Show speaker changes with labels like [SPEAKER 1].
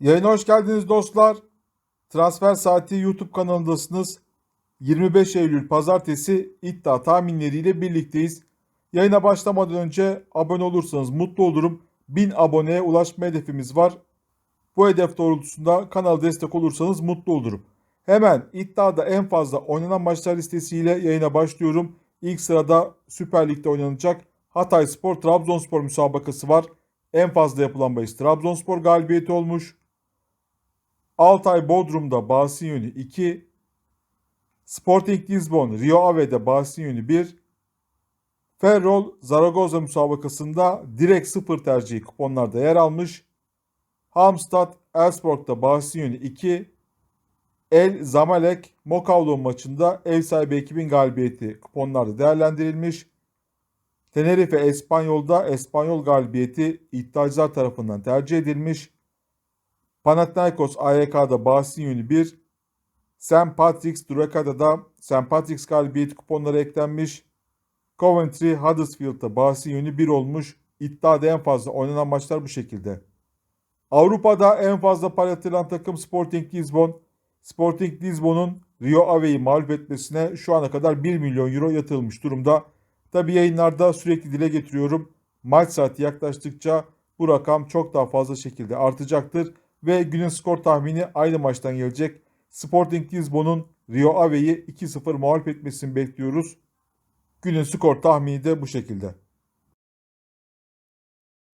[SPEAKER 1] Yayına hoş geldiniz dostlar. Transfer Saati YouTube kanalındasınız. 25 Eylül Pazartesi iddia tahminleriyle birlikteyiz. Yayına başlamadan önce abone olursanız mutlu olurum. 1000 aboneye ulaşma hedefimiz var. Bu hedef doğrultusunda kanala destek olursanız mutlu olurum. Hemen iddiada en fazla oynanan maçlar listesiyle yayına başlıyorum. İlk sırada Süper Lig'de oynanacak Hatay Spor Trabzonspor müsabakası var. En fazla yapılan bahis Trabzonspor galibiyeti olmuş. Altay Bodrum'da Bahsin yönü 2. Sporting Lisbon Rio Ave'de Bahsin yönü 1. Ferrol Zaragoza müsabakasında direkt 0 tercihi kuponlarda yer almış. Hamstad Elfsborg'da Bahsin yönü 2. El Zamalek Mokavlo maçında ev sahibi ekibin galibiyeti kuponlarda değerlendirilmiş. Tenerife Espanyol'da Espanyol galibiyeti iddiacılar tarafından tercih edilmiş. Panathinaikos AYK'da Bahsin yönü 1. St. Patrick's Durakada'da St. Patrick's galibiyeti kuponları eklenmiş. Coventry Huddersfield'da Bahsin yönü 1 olmuş. İddiada en fazla oynanan maçlar bu şekilde. Avrupa'da en fazla para yatıran takım Sporting Lisbon. Sporting Lisbon'un Rio Ave'yi mağlup etmesine şu ana kadar 1 milyon euro yatırılmış durumda. Tabi yayınlarda sürekli dile getiriyorum. Maç saati yaklaştıkça bu rakam çok daha fazla şekilde artacaktır. Ve günün skor tahmini aynı maçtan gelecek. Sporting Lisbon'un Rio Ave'yi 2-0 mağlup etmesini bekliyoruz. Günün skor tahmini de bu şekilde.